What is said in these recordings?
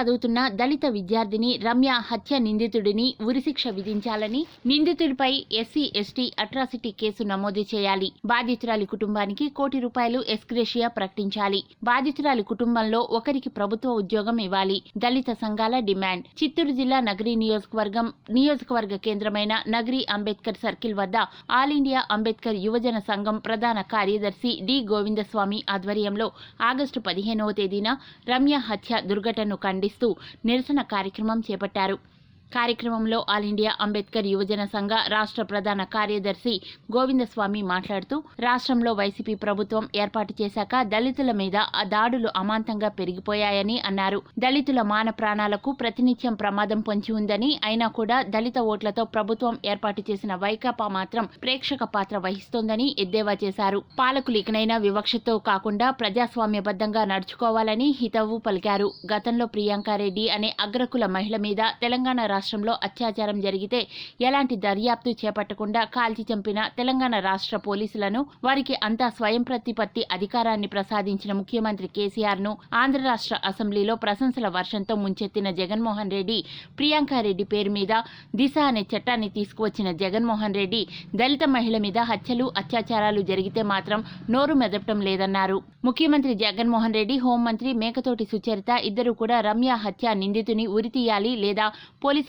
చదువుతున్న దళిత విద్యార్థిని రమ్య హత్య నిందితుడిని ఉరిశిక్ష విధించాలని నిందితుడిపై ఎస్సీ ఎస్టీ అట్రాసిటీ కేసు నమోదు చేయాలి. బాధితురాలి కుటుంబానికి కోటి రూపాయలు ఎస్క్రేషియా ప్రకటించాలి. బాధితురాలి కుటుంబంలో ఒకరికి ప్రభుత్వ ఉద్యోగం ఇవ్వాలి. దళిత సంఘాల డిమాండ్. చిత్తూరు జిల్లా నగరి నియోజకవర్గం నియోజకవర్గ కేంద్రమైన నగరి అంబేద్కర్ సర్కిల్ వద్ద ఆల్ ఇండియా అంబేద్కర్ యువజన సంఘం ప్రధాన కార్యదర్శి డి. గోవిందస్వామి ఆధ్వర్యంలో ఆగస్టు పదిహేనవ తేదీన రమ్య హత్య దుర్ఘటనను ఖండిస్తూ నిరసన కార్యక్రమం చేపట్టారు. కార్యక్రమంలో ఆల్ ఇండియా అంబేద్కర్ యువజన సంఘ రాష్ట్ర ప్రధాన కార్యదర్శి గోవిందస్వామి మాట్లాడుతూ రాష్ట్రంలో వైసీపీ ప్రభుత్వం ఏర్పాటు చేశాక దళితుల మీద ఆ దాడులు అమాంతంగా పెరిగిపోయాయని అన్నారు. దళితుల మాన ప్రాణాలకు ప్రతినిత్యం ప్రమాదం పొంచి ఉందని అయినా కూడా దళిత ఓట్లతో ప్రభుత్వం ఏర్పాటు చేసిన వైకాపా మాత్రం ప్రేక్షక పాత్ర వహిస్తోందని ఎద్దేవా చేశారు. పాలకులు ఇకనైనా వివక్షతో కాకుండా ప్రజాస్వామ్యబద్ధంగా నడుచుకోవాలని హితవు పలికారు. గతంలో ప్రియాంకారెడ్డి అనే అగ్రకుల మహిళ మీద తెలంగాణ రాష్ట్రంలో అత్యాచారం జరిగితే ఎలాంటి దర్యాప్తు చేపట్టకుండా కాల్చి చంపిన తెలంగాణ రాష్ట్ర పోలీసులను వారికి అంతా స్వయం ప్రతిపత్తి అధికారాన్ని ప్రసాదించిన ముఖ్యమంత్రి కేసీఆర్ను ఆంధ్ర రాష్ట్ర అసెంబ్లీలో ప్రశంసల వర్షంతో ముంచెత్తిన జగన్మోహన్ రెడ్డి ప్రియాంకారెడ్డి పేరు మీద దిశ అనే చట్టాన్ని తీసుకువచ్చిన జగన్మోహన్ రెడ్డి దళిత మహిళ మీద హత్యలు అత్యాచారాలు జరిగితే మాత్రం నోరు మెదపటం లేదన్నారు. ముఖ్యమంత్రి జగన్మోహన్ రెడ్డి హోంమంత్రి మేకతోటి సుచరిత ఇద్దరు కూడా రమ్య హత్య నిందితుని ఉరితీయాలి లేదా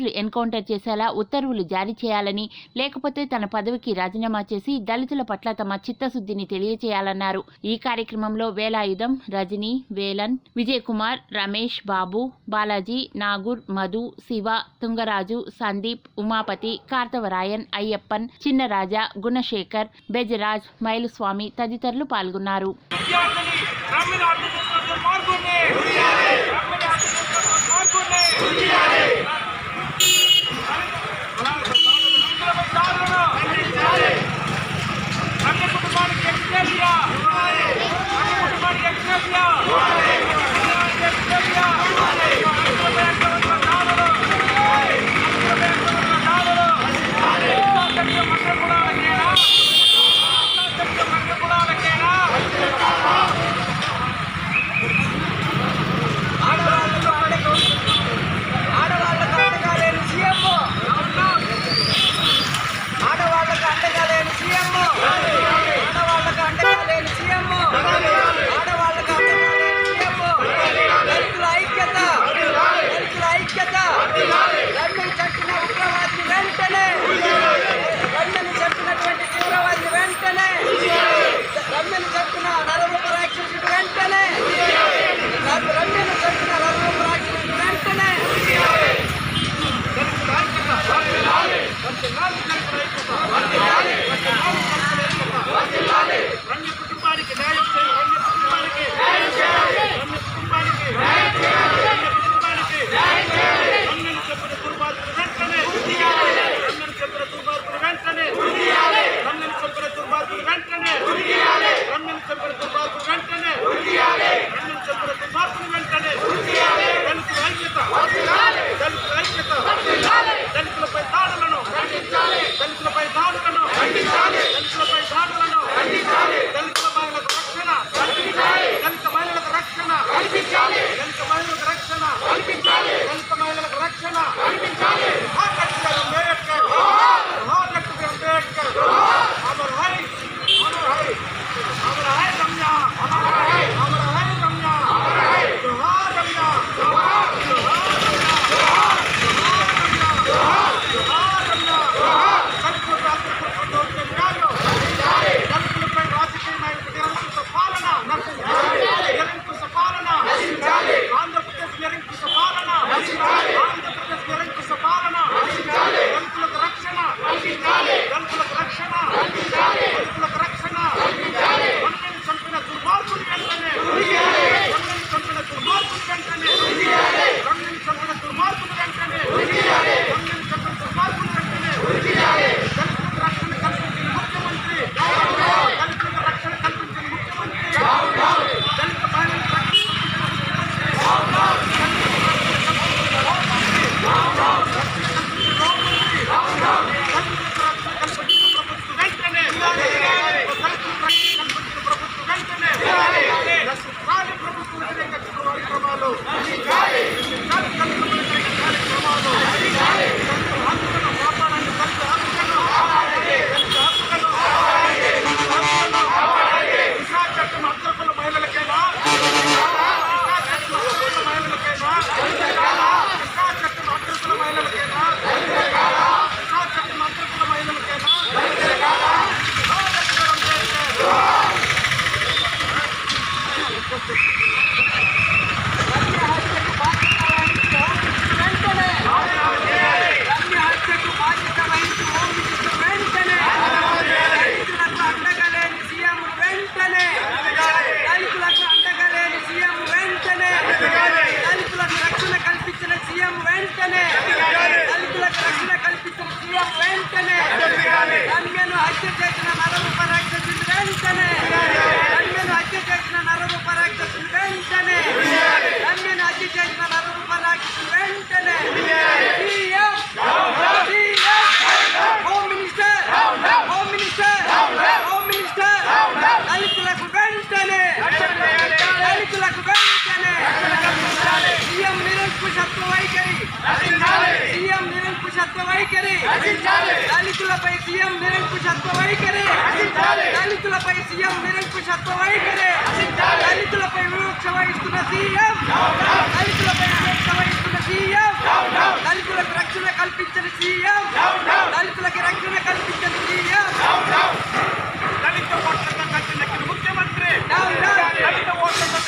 పోలీసులు ఎన్కౌంటర్ చేసేలా ఉత్తర్వులు జారీ చేయాలని లేకపోతే తన పదవికి రాజీనామా చేసి దళితుల పట్ల తమ చిత్తశుద్ధిని తెలియజేయాలన్నారు. ఈ కార్యక్రమంలో వేలాయుధం రజని వేలన్ విజయ్ కుమార్ రమేష్ బాబు బాలాజీ నాగూర్ మధు శివ తుంగరాజు సందీప్ ఉమాపతి కార్తవరాయన్ అయ్యప్పన్ చిన్నరాజా గుణశేఖర్ బెజరాజ్ మైలుస్వామి తదితరులు పాల్గొన్నారు. నిరంకుశత్వ వైఖరి దళితులపై సీఎం నిరంకుశత్వ వైఖరి దళితులపై సీఎం నిరంకుశత్వ వైఖరి దళితులపై వివక్ష వహిస్తున్న సీఎం దళితులపై వివక్ష వహిస్తున్న సీఎం దళితులకు రక్షణ కల్పించని సీఎం దళితులకు రక్షణ కల్పించని సీఎం దళిత ఓట్లతో కట్టెనెక్కిన ముఖ్యమంత్రి డౌన్ డౌన్ దళిత ఓట్లతో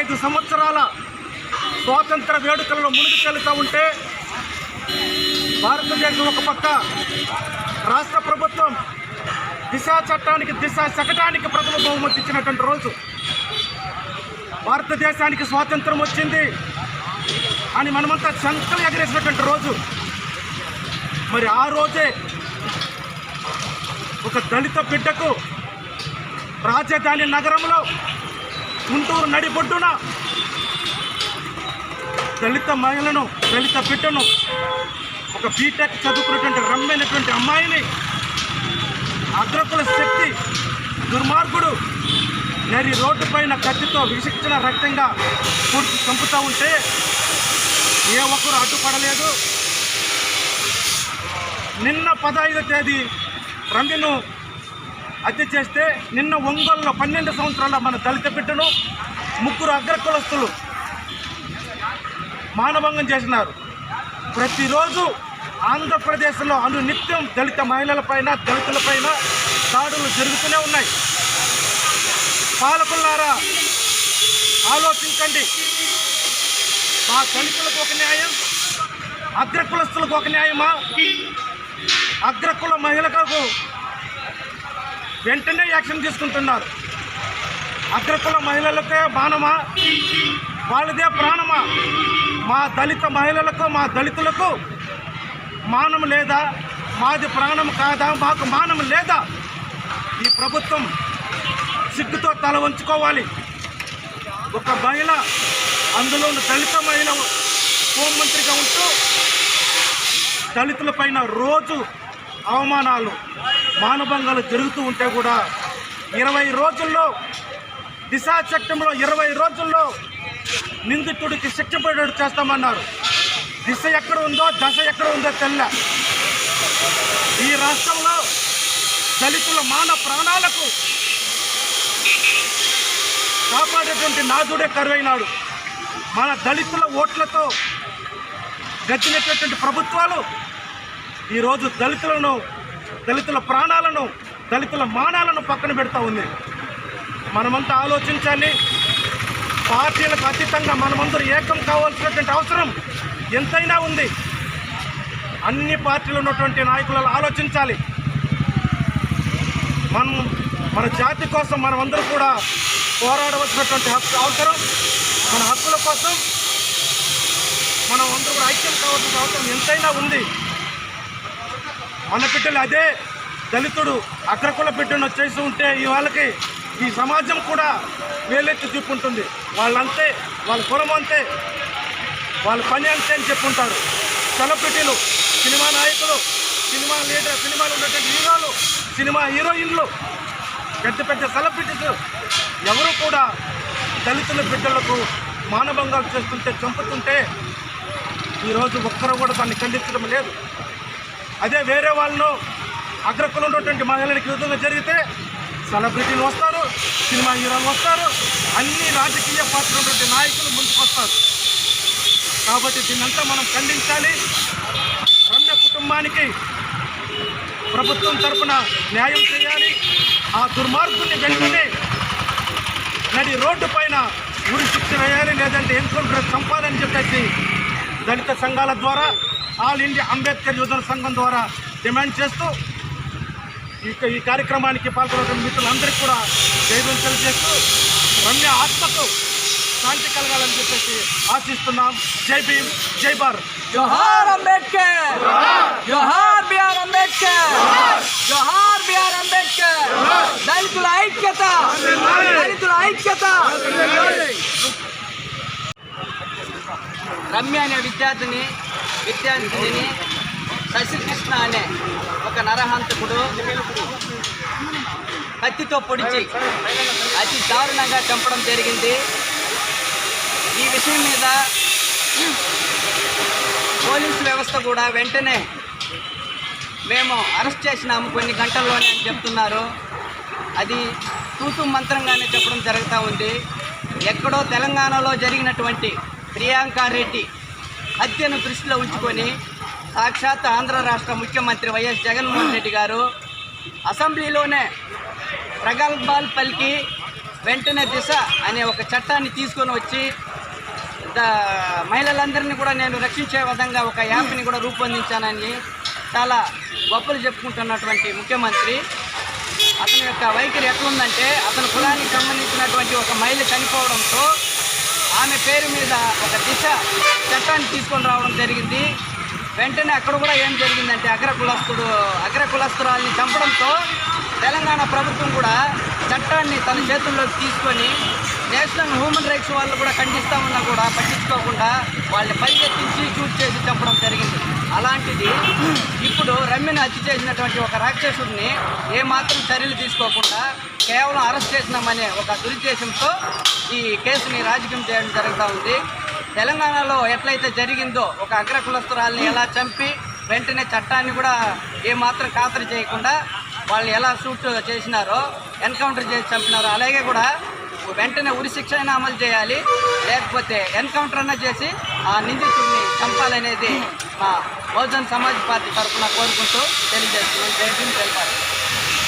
ఐదు సంవత్సరాల స్వాతంత్ర వేడుకలలో ముందుకెళ్తూ ఉంటే భారతదేశం ఒక పక్క రాష్ట్ర ప్రభుత్వం దిశ చట్టానికి దిశ శకటానికి ప్రథమ బహుమతి ఇచ్చినటువంటి రోజు. భారతదేశానికి స్వాతంత్రం వచ్చింది అని మనమంతా శంకలు ఎగరేసినటువంటి రోజు. మరి ఆ రోజే ఒక దళిత బిడ్డకు రాజధాని నగరంలో గుంటూరు నడిబొడ్డున దళిత మహిళను దళిత బిడ్డను ఒక బీటెక్ చదువుకున్నటువంటి రమ్మైనటువంటి అమ్మాయిని అగ్రకుల శక్తి దుర్మార్గుడు నరి రోడ్డు పైన కత్తితో విశిక్షణ రక్తంగా పూర్తి చంపుతూ ఉంటే ఏ ఒక్కరు అడ్డుపడలేదు. నిన్న పదహైదో తేదీ రమ్యను హత్య చేస్తే నిన్న ఒంగోలులో పన్నెండు సంవత్సరాల మన దళిత బిడ్డను ముగ్గురు అగ్రకులస్తులు మానభంగం చేసినారు. ప్రతిరోజు ఆంధ్రప్రదేశ్లో అను నిత్యం దళిత మహిళలపైన దళితులపైన దాడులు జరుగుతూనే ఉన్నాయి. పాలకులారా ఆలోచించండి. మా దళితులకు ఒక న్యాయం అగ్రకులస్తులకు ఒక న్యాయమా? అగ్రకుల మహిళలకు వెంటనే యాక్షన్ తీసుకుంటున్నారు. అగ్రకుల మహిళలకే మానమా వాళ్ళదే ప్రాణమా? మా దళిత మహిళలకు మా దళితులకు మానం లేదా? మాది ప్రాణం కాదా? మాకు మానం లేదా? ఈ ప్రభుత్వం సిగ్గుతో తల వంచుకోవాలి. ఒక మహిళ అందులో దళిత మహిళ హోంమంత్రిగా ఉంటూ దళితుల పైన రోజు అవమానాలు మానభంగాలు జరుగుతూ ఉంటే కూడా ఇరవై రోజుల్లో దిశా చట్టంలో ఇరవై రోజుల్లో నిందితుడికి శిక్ష పడేటట్టు చేస్తామన్నారు. దిశ ఎక్కడ ఉందో దశ ఎక్కడ ఉందో తెల్ల. ఈ రాష్ట్రంలో దళితుల మాన ప్రాణాలకు కాపాడేటువంటి నాదుడే కరువైనాడు. మన దళితుల ఓట్లతో గచ్చినటువంటి ప్రభుత్వాలు ఈరోజు దళితులను దళితుల ప్రాణాలను దళితుల మానాలను పక్కన పెడతా ఉంది. మనమంతా ఆలోచించాలి పార్టీలకు అతీతంగా మనమందరూ ఏకం కావాల్సినటువంటి అవసరం ఎంతైనా ఉంది. అన్ని పార్టీలు ఉన్నటువంటి నాయకులను ఆలోచించాలి. మనం మన జాతి కోసం మనమందరూ కూడా పోరాడవలసినటువంటి హక్కు అవసరం. మన హక్కుల కోసం మనం అందరూ కూడా ఐక్యం కావాల్సిన అవసరం ఎంతైనా ఉంది. మన బిడ్డలు అదే దళితుడు అగ్రకుల బిడ్డను చేసి ఉంటే ఈ వాళ్ళకి ఈ సమాజం కూడా వేలెత్తి చూపుంటుంది. వాళ్ళంతే వాళ్ళ కులం అంతే వాళ్ళ పని అంతే అని చెప్పుంటారు. సెలబ్రిటీలు సినిమా నాయకులు సినిమా లీడర్ సినిమాలు ఉన్నటువంటి హీరోలు సినిమా హీరోయిన్లు పెద్ద పెద్ద సెలబ్రిటీస్ ఎవరు కూడా దళితుల బిడ్డలకు మానభంగాలు చేస్తుంటే చంపుతుంటే ఈరోజు ఒక్కరు కూడా దాన్ని ఖండించడం లేదు. అదే వేరే వాళ్ళను అగ్రకులు ఉన్నటువంటి మహిళలకు ఈ విధంగా జరిగితే సెలబ్రిటీలు వస్తారు సినిమా హీరోలు వస్తారు అన్ని రాజకీయ పార్టీలు ఉన్నటువంటి నాయకులు ముందుకు వస్తారు. కాబట్టి దీన్నంతా మనం ఖండించాలి. రమ్య కుటుంబానికి ప్రభుత్వం తరపున న్యాయం చేయాలి. ఆ దుర్మార్గుని వెంటనే నడి రోడ్డు పైన ఉరి శిక్ష వేయాలి లేదంటే ఎన్కౌంటర్ చంపాలని చెప్పేసి దళిత సంఘాల ద్వారా ఆల్ ఇండియా అంబేద్కర్ యువజన సంఘం ద్వారా డిమాండ్ చేస్తూ ఈ ఈ కార్యక్రమానికి పాల్గొన్న మిత్రులందరికీ కూడా జైవం తెలియజేస్తూ రమ్య ఆత్మకు శాంతి కలగాలని చెప్పేసి ఆశిస్తున్నాం. జై భీమ్ జై భారత్. జోహార్ అంబేద్కర్! జోహార్ బిఆర్ అంబేద్కర్! జోహార్ బిఆర్ అంబేద్కర్! దళితుల ఐక్యత! దళితుల ఐక్యత! రమ్య అనే విద్యార్థిని విద్యాంజలిని శశికృష్ణ అనే ఒక నరహంతకుడు కత్తితో పొడిచి అతి దారుణంగా చంపడం జరిగింది. ఈ విషయం మీద పోలీసు వ్యవస్థ కూడా వెంటనే మేము అరెస్ట్ చేసినాము కొన్ని గంటల్లోనే అని చెప్తున్నారు. అది తూతు మంత్రంగానే చెప్పడం జరుగుతూ ఉంది. ఎక్కడో తెలంగాణలో జరిగినటువంటి ప్రియాంక రెడ్డి హత్యను దృష్టిలో ఉంచుకొని సాక్షాత్ ఆంధ్ర రాష్ట్ర ముఖ్యమంత్రి వైఎస్ జగన్మోహన్ రెడ్డి గారు అసెంబ్లీలోనే ప్రగల్భాలు పలికి వెంటనే దిశ అనే ఒక చట్టాన్ని తీసుకొని వచ్చి మహిళలందరినీ కూడా నేను రక్షించే విధంగా ఒక యాప్ని కూడా రూపొందించానని చాలా గొప్పలు చెప్పుకుంటున్నటువంటి ముఖ్యమంత్రి. అతని యొక్క వైఖరి ఎట్లుందంటే అతని కులానికి సంబంధించినటువంటి ఒక మహిళ చనిపోవడంతో ఆమె పేరు మీద ఒక దిశ చట్టాన్ని తీసుకొని రావడం జరిగింది. వెంటనే అక్కడ కూడా ఏం జరిగిందంటే అగ్ర కులస్తుడు అగ్ర కులస్తురాల్ని చంపడంతో తెలంగాణ ప్రభుత్వం కూడా చట్టాన్ని తన చేతుల్లోకి తీసుకొని నేషనల్ హ్యూమన్ రైట్స్ వాళ్ళు కూడా ఖండిస్తామన్నా కూడా పట్టించుకోకుండా వాళ్ళని పరిగెత్తించి షూట్ చేసి చంపడం జరిగింది. అలాంటిది ఇప్పుడు రమ్యను హత్య చేసినటువంటి ఒక రాక్షసుడిని ఏమాత్రం చర్యలు తీసుకోకుండా కేవలం అరెస్ట్ చేసినామనే ఒక దురుద్దేశంతో ఈ కేసుని రాజకీయం చేయడం జరుగుతూ ఉంది. తెలంగాణలో ఎట్లయితే జరిగిందో ఒక అగ్ర కులస్తురాల్ని ఎలా చంపి వెంటనే చట్టాన్ని కూడా ఏమాత్రం ఖాతరు చేయకుండా వాళ్ళు ఎలా షూట్ చేసినారో ఎన్కౌంటర్ చేసి చంపినారో అలాగే కూడా వెంటనే ఉరి శిక్ష అయినా అమలు చేయాలి. లేకపోతే ఎన్కౌంటర్ అన్నా చేసి ఆ నిందితుడిని చంపాలనేది మా బహుజన్ సమాజ్ పార్టీ తరఫున కోరుకుంటూ తెలియజేస్తున్నాం. జై భీమ్ జై భారత్.